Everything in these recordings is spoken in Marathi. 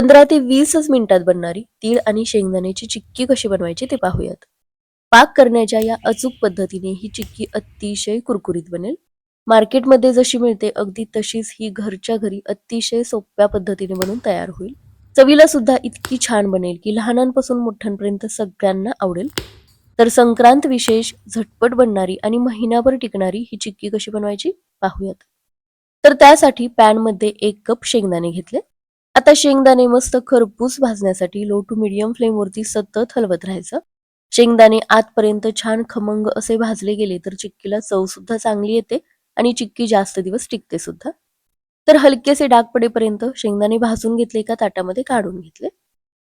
पंधरा ते वीसच मिनिटात बनणारी तीळ आणि शेंगदाण्याची चिक्की कशी बनवायची ते पाहूयात. पाक करण्याच्या या अचूक पद्धतीने ही चिक्की अतिशय कुरकुरीत बनेल. मार्केटमध्ये जशी मिळते अगदी तशीच ही घरच्या घरी अतिशय सोप्या पद्धतीने बनून तयार होईल. चवीला सुद्धा इतकी छान बनेल की लहानांपासून मोठ्यांपर्यंत सगळ्यांना आवडेल. तर संक्रांत विशेष झटपट बनणारी आणि महिनाभर टिकणारी ही चिक्की कशी बनवायची पाहूयात. तर त्यासाठी पॅनमध्ये एक कप शेंगदाणे घेतले. आता शेंगदाणे मस्त खरपूस भाजण्यासाठी लो टू मिडियम फ्लेमवरती सतत हलवत राहायचं. शेंगदाणे आतपर्यंत छान खमंग असे भाजले गेले तर चिक्कीला चव सुद्धा चांगली येते आणि चिक्की जास्त दिवस टिकते सुद्धा. तर हलकेसे डाग पडेपर्यंत शेंगदाणे भाजून घेतले एका ताटामध्ये काढून घेतले.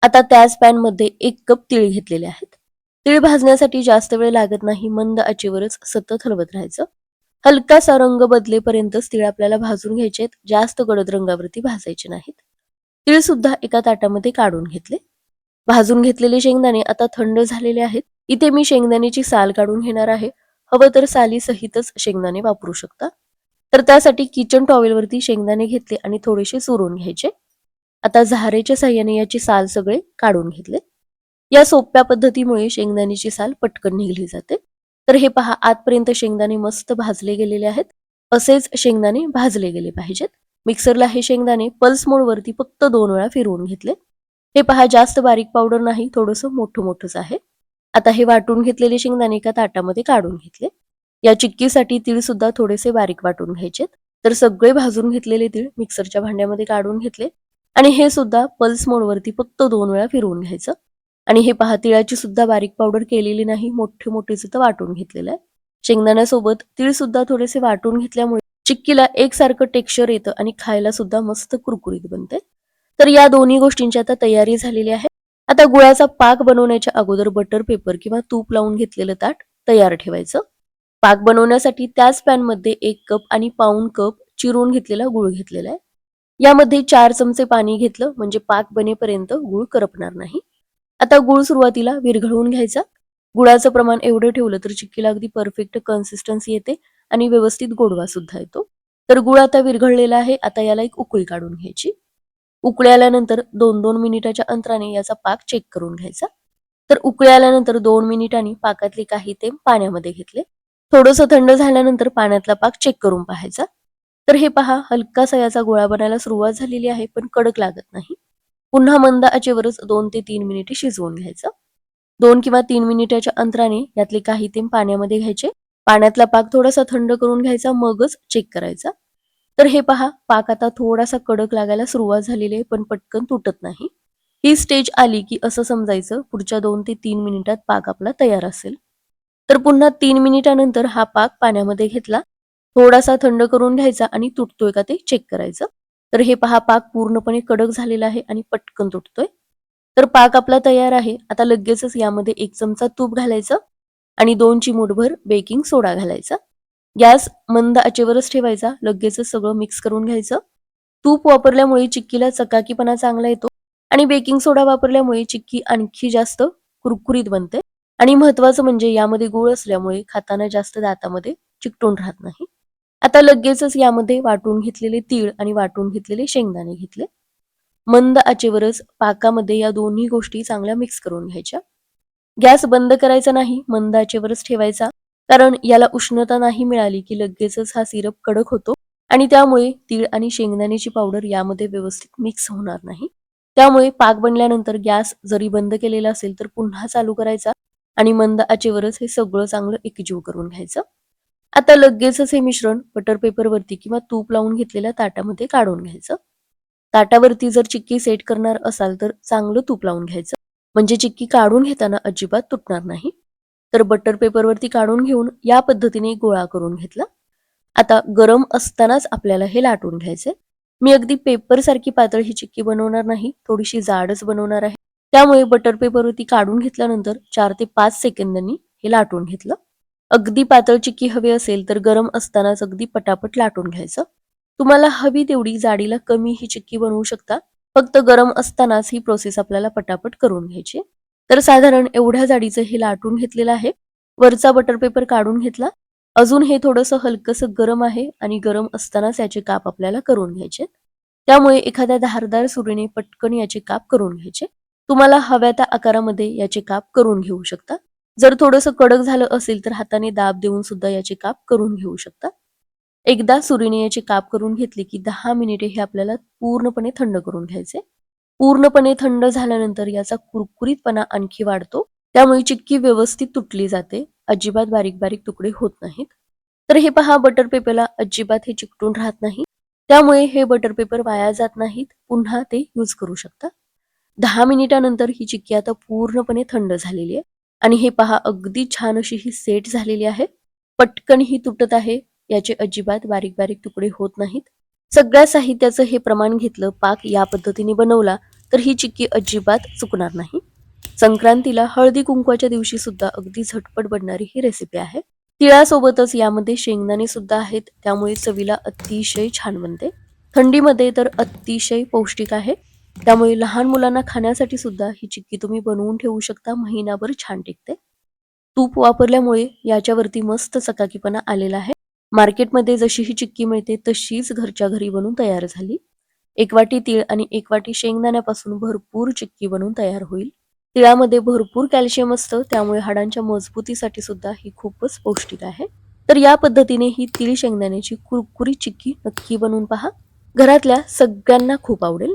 आता त्याच पॅनमध्ये एक कप तीळ घेतलेले आहेत. तीळ भाजण्यासाठी जास्त वेळ लागत नाही मंद आचेवरच सतत हलवत राहायचं. हलकासा रंग बदलेपर्यंतच तीळ आपल्याला भाजून घ्यायचे आहेत जास्त गडद रंगावरती भाजायचे नाहीत. तीळ सुद्धा एका ताटामध्ये काढून घेतले. भाजून घेतलेले शेंगदाणे आता थंड झालेले आहेत. इथे मी शेंगदाण्याची साल काढून घेणार आहे. हवं तर साली सहितच शेंगदाणे वापरू शकता. तर त्यासाठी किचन टॉवेलवरती शेंगदाणे घेतले आणि थोडेसे चुरून घ्यायचे. आता झारेच्या साह्याने याची साल सगळे काढून घेतले. या सोप्या पद्धतीमुळे शेंगदाण्याची साल पटकन निघली जाते. तर हे पहा आतपर्यंत शेंगदाणे मस्त भाजले गेलेले आहेत. असेच शेंगदाणे भाजले गेले पाहिजेत. मिक्सरला हे शेंगदाणे पल्स मोडवरती फक्त दोन वेळा फिरवून घेतले. हे पहा जास्त बारीक पावडर नाही थोडंसं मोठं मोठंच आहे. आता हे वाटून घेतलेले शेंगदाणे एका ताटामध्ये काढून घेतले. या चिक्कीसाठी तीळ सुद्धा थोडेसे बारीक वाटून घ्यायचे तर सगळे भाजून घेतलेले तीळ मिक्सरच्या भांड्यामध्ये काढून घेतले. आणि हे सुद्धा पल्स मोडवरती फक्त दोन वेळा फिरवून घ्यायचं. आणि हे पहा तिळाची सुद्धा बारीक पावडर केलेली नाही मोठे मोठेच तर वाटून घेतलेलं आहे. शेंगदाण्यासोबत तीळ सुद्धा थोडेसे वाटून घेतल्यामुळे चिक्कीला एकसारखं टेक्स्चर येतं आणि खायला सुद्धा मस्त कुरकुरीत बनते तर या दोन्ही गोष्टींची आता तयारी झालेली आहे. आता गुळाचा पाक बनवण्याच्या अगोदर बटर पेपर किंवा तूप लावून घेतलेलं ताट तयार ठेवायचं. पाक बनवण्यासाठी त्याच पॅनमध्ये एक कप आणि पाऊन कप चिरून घेतलेला गुळ घेतलेला आहे. यामध्ये चार चमचे पाणी घेतलं म्हणजे पाक बनेपर्यंत गुळ करपणार नाही. आता गुळ सुरुवातीला विरघळवून घ्यायचा. गुळाचं प्रमाण एवढं ठेवलं तर चिक्कीला अगदी परफेक्ट कन्सिस्टन्सी येते. आणि व्यवस्थित गोडवा सुद्धा येतो. तर गुळ आता विरघळलेला आहे. आता याला एक उकळी काढून घ्यायची. उकळी आल्यानंतर दोन दोन मिनिटाच्या अंतराने याचा पाक चेक करून घ्यायचा. तर उकळी आल्यानंतर दोन मिनिटांनी पाकातले काही तेंब पाण्यामध्ये घेतले. थोडंसं थंड झाल्यानंतर पाण्यातला पाक चेक करून पाहायचा. तर हे पहा हलकासा याचा गोळा बनायला सुरुवात झालेली आहे पण कडक लागत नाही. पुन्हा मंद आचेवरच दोन ते तीन मिनिटे शिजवून घ्यायचं. दोन किंवा तीन मिनिटाच्या अंतराने यातले काही तेंब पाण्यामध्ये घ्यायचे. पाण्यातला पाक थोडासा थंड करून घ्यायचा मगच चेक करायचा. तर हे पहा पाक आता थोडासा कडक लागायला सुरुवात झालेली आहे पण पटकन तुटत नाही. ही स्टेज आली की असं समजायचं पुढच्या दोन ते तीन मिनिटात पाक आपला तयार असेल. तर पुन्हा तीन मिनिटानंतर हा पाक पाण्यामध्ये घेतला. थोडासा थंड करून घ्यायचा आणि तुटतोय का ते चेक करायचं. तर हे पहा पाक पूर्णपणे कडक झालेला आहे आणि पटकन तुटतोय. तर पाक आपला तयार आहे. आता लगेचच यामध्ये एक चमचा तूप घालायचं. आणि दोन चिमूटभर बेकिंग सोडा घालायचा. गॅस मंद आचेवरच ठेवायचा. लगेचच सगळं मिक्स करून घ्यायचं. तूप वापरल्यामुळे चिक्कीला चकाकीपणा चांगला येतो. आणि बेकिंग सोडा वापरल्यामुळे चिक्की आणखी जास्त कुरकुरीत बनते. आणि महत्वाचं म्हणजे यामध्ये गुळ असल्यामुळे खाताना जास्त दातामध्ये चिकटून राहत नाही. आता लगेचच यामध्ये वाटून घेतलेले तीळ आणि वाटून घेतलेले शेंगदाणे घेतले. मंद आचेवरच पाकामध्ये या दोन्ही गोष्टी चांगल्या मिक्स करून घ्यायच्या. गॅस बंद करायचा नाही मंद आचेवरच ठेवायचा. कारण याला उष्णता नाही मिळाली की लगेचच हा सिरप कडक होतो आणि त्यामुळे तीळ आणि शेंगदाण्याची पावडर यामध्ये व्यवस्थित मिक्स होणार नाही. त्यामुळे पाक बनल्यानंतर गॅस जरी बंद केलेला असेल तर पुन्हा चालू करायचा आणि मंद आचेवरच हे सगळं चांगलं एकजीव करून घ्यायचं. आता लगेचच हे मिश्रण बटर पेपरवरती किंवा तूप लावून घेतलेल्या ताटामध्ये काढून घ्यायचं. ताटावरती जर चिक्की सेट करणार असाल तर चांगलं तूप लावून घ्यायचं. म्हणजे चिक्की काढून घेताना अजिबात तुटणार नाही. तर बटर पेपरवरती काढून घेऊन या पद्धतीने गोळा करून घेतला. आता गरम असतानाच आपल्याला हे लाटून घ्यायचे मी अगदी पेपर सारखी पातळ ही चिक्की बनवणार नाही थोडीशी जाडच बनवणार आहे. त्यामुळे बटर पेपरवरती काढून घेतल्यानंतर चार ते पाच सेकंदांनी हे लाटून घेतलं. अगदी पातळ चिक्की हवी असेल तर गरम असतानाच अगदी पटापट लाटून घ्यायचं. तुम्हाला हवी तेवढी जाडीला कमी ही चिक्की बनवू शकता. फक्त गरम असतानाच ही प्रोसेस आपल्याला पटापट करून घ्यायची तर साधारण एवढ्या जाडीचं हे लाटून घेतलेलं आहे. वरचा बटर पेपर काढून घेतला. अजून हे थोडंसं हलकंसं गरम आहे आणि गरम असतानाच याचे काप आपल्याला करून घ्यायचे त्यामुळे एखाद्या धारदार सुरीने पटकन याचे काप करून घ्यायचे. तुम्हाला हव्या त्या आकारामध्ये याचे काप करून घेऊ शकता. जर थोडंसं कडक झालं असेल तर हाताने दाब देऊन सुद्धा याचे काप करून घेऊ शकता. एकदा सुरीने याची काप करून घेतली की दहा मिनिटे हे आपल्याला पूर्णपणे थंड करून घ्यायचे. पूर्णपणे थंड झाल्यानंतर याचा कुरकुरीतपणा आणखी वाढतो. त्यामुळे चिक्की व्यवस्थित तुटली जाते. अजिबात बारीक बारीक तुकडे होत नाहीत. तर हे पहा बटर पेपरला अजिबात हे चिकटून राहत नाही. त्यामुळे हे बटर पेपर वाया जात नाहीत. पुन्हा ते यूज करू शकता. दहा मिनिटानंतर ही चिक्की आता पूर्णपणे थंड झालेली आहे. आणि हे पहा अगदी छान अशी ही सेट झालेली आहे. पटकन ही तुटत आहे. याचे अजिबात बारीक बारीक तुकडे होत नाहीत. सगळ्या साहित्याचं हे प्रमाण घेतलं पाक या पद्धतीने बनवला तर ही चिक्की अजिबात चुकणार नाही. संक्रांतीला हळदी कुंकवाच्या दिवशी सुद्धा अगदी झटपट बनणारी ही रेसिपी आहे. तिळासोबतच यामध्ये शेंगदाणे सुद्धा आहेत त्यामुळे चवीला अतिशय छान बनते. थंडीमध्ये तर अतिशय पौष्टिक आहे. त्यामुळे लहान मुलांना खाण्यासाठी सुद्धा ही चिक्की तुम्ही बनवून ठेवू शकता महिनाभर छान टिकते. तूप वापरल्यामुळे याच्यावरती मस्त चकाकीपणा आलेला आहे. मार्केटमध्ये जशी ही चिक्की मिळते तशीच घरच्या घरी बनून तयार झाली. एक वाटी तीळ आणि एक वाटी शेंगदाण्यापासून भरपूर चिक्की बनून तयार होईल. तिळामध्ये भरपूर कॅल्शियम असतं त्यामुळे हाडांच्या मजबूतीसाठी सुद्धा ही खूपच पौष्टिक आहे. तर या पद्धतीने ही तीळ शेंगदाण्याची कुरकुरी चिक्की नक्की बनवून पहा. घरातल्या सगळ्यांना खूप आवडेल.